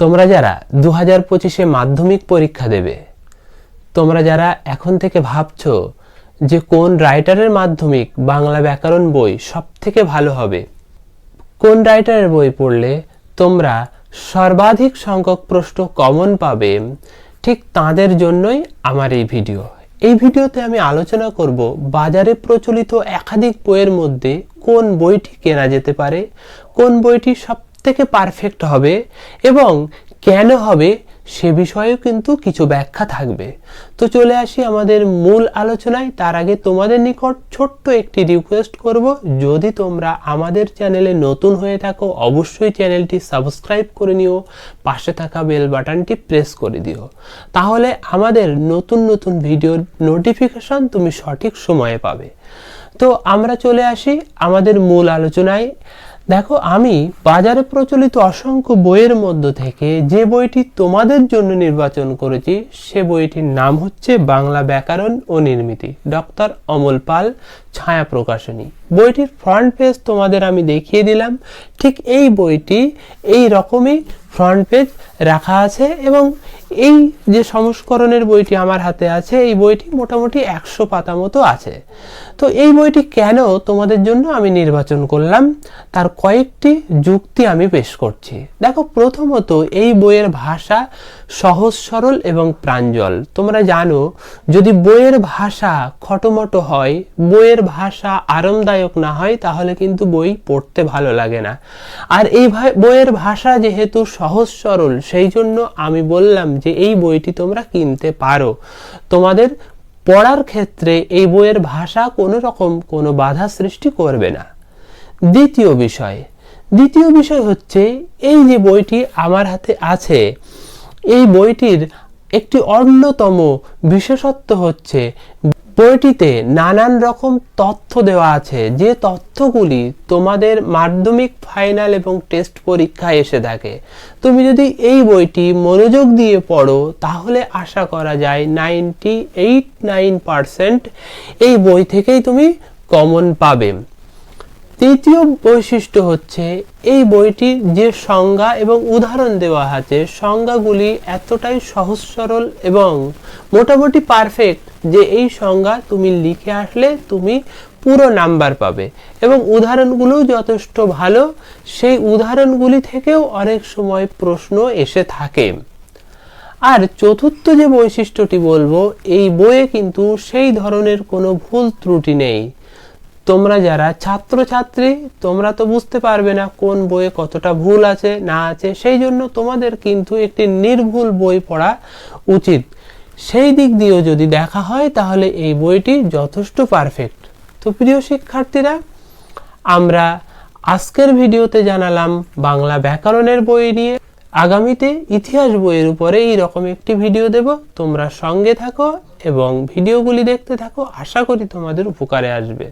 তোমরা যারা দু হাজার পঁচিশে মাধ্যমিক পরীক্ষা দেবে, তোমরা যারা এখন থেকে ভাবছ যে কোন রাইটারের মাধ্যমিক বাংলা ব্যাকরণ বই সব থেকে ভালো হবে, কোন রাইটারের বই পড়লে তোমরা সর্বাধিক সংখ্যক প্রশ্ন কমন পাবে, ঠিক তাদের জন্যই আমার এই ভিডিও। এই ভিডিওতে আমি আলোচনা করব বাজারে প্রচলিত একাধিক বইয়ের মধ্যে কোন বইটি কেনা যেতে পারে, কোন বইটি সব থেকে পারফেক্ট হবে এবং কেন হবে সে বিষয়েও কিন্তু কিছু ব্যাখ্যা থাকবে। তো চলে আসি আমাদের মূল আলোচনায়। তার আগে তোমাদের নিকট ছোট্ট একটি রিকোয়েস্ট করব। যদি তোমরা আমাদের চ্যানেলে নতুন হয়ে থাকো, অবশ্যই চ্যানেলটি সাবস্ক্রাইব করে নিও, পাশে থাকা বেল বাটনটি প্রেস করে দিও। তাহলে আমাদের নতুন নতুন ভিডিওর নোটিফিকেশন তুমি সঠিক সময়ে পাবে। তো আমরা চলে আসি আমাদের মূল আলোচনায়। দেখো, আমি বাজারে প্রচলিত অসংখ্য বইয়ের মধ্য থেকে যে বইটি তোমাদের জন্য নির্বাচন করেছি, সে বইটির নাম হচ্ছে বাংলা ব্যাকরণ ও নির্মিতি। ডক্টর অমল পাল, ছায়া প্রকাশনী। বইটির ফ্রন্ট পেজ তোমাদের আমি দেখিয়ে দিলাম। ঠিক এই বইটি এই রকমই ফ্রন্ট পেজ রাখা আছে এবং এই যে সংস্করণের বইটি আমার হাতে আছে, এই বইটি মোটামুটি একশো পাতা মতো আছে। তো এই বইটি কেন তোমাদের জন্য আমি নির্বাচন করলাম? তার কয়েকটি যুক্তি আমি পেশ করছি। দেখো, প্রথমত এই বইয়ের ভাষা সহজ, সরল এবং প্রাঞ্জল। তোমরা জানো, যদি বইয়ের ভাষা খটোমটো হয়, বইয়ের ভাষা আরামদায়ক না হয়, তাহলে কিন্তু বই পড়তে ভালো লাগে না। আর এই বইয়ের ভাষা যেহেতু সহজ, সরল, সেই জন্য আমি বললাম যে এই বইটি তোমরা কিনতে পারো। তোমাদের পড়ার ক্ষেত্রে এই বইয়ের ভাষা কোনো রকম কোনো বাধা সৃষ্টি করবে না। দ্বিতীয় বিষয় দ্বিতীয় বিষয় হচ্ছে এই যে বইটি আমার হাতে আছে, এই বইটির একটি অন্যতম বিশেষত্ব হচ্ছে বইটিতে নানান রকম তথ্য দেওয়া আছে। যে তথ্যগুলি তোমাদের মাধ্যমিক, ফাইনাল এবং টেস্ট পরীক্ষায় এসে থাকে। তুমি যদি এই বইটি মনোযোগ দিয়ে পড়ো, তাহলে আশা করা যায় নাইনটি এইট নাইন পারসেন্ট এই বই থেকেই তুমি কমন পাবে। তৃতীয় বৈশিষ্ট্য হচ্ছে এই বইটির যে সংজ্ঞা এবং উদাহরণ দেওয়া আছে, সংজ্ঞাগুলি এতটাই সহজ, সরল এবং মোটামুটি পারফেক্ট যে এই সংজ্ঞা তুমি লিখে আসলে তুমি পুরো নাম্বার পাবে এবং উদাহরণগুলোও যথেষ্ট ভালো। সেই উদাহরণগুলি থেকেও অনেক সময় প্রশ্ন এসে থাকে। আর চতুর্থ যে বৈশিষ্ট্যটি বলব, এই বইয়ে কিন্তু সেই ধরনের কোনো ভুল ত্রুটি নেই। তোমরা যারা ছাত্রছাত্রী, তোমরা তো বুঝতে পারবে না কোন বইয়ে কতটা ভুল আছে, না আছে। সেই জন্য তোমাদের কিন্তু একটি নির্ভুল বই পড়া উচিত। সেই দিক দিয়েও যদি দেখা হয়, তাহলে এই বইটি যথেষ্ট পারফেক্ট তো প্রিয় শিক্ষার্থীরা, আমরা আজকের ভিডিওতে জানালাম বাংলা ব্যাকরণের বই নিয়ে। আগামীতে ইতিহাস বইয়ের উপরে এই রকম একটি ভিডিও দেব। তোমরা সঙ্গে থাকো এবং ভিডিওগুলি দেখতে থাকো। আশা করি তোমাদের উপকারে আসবে।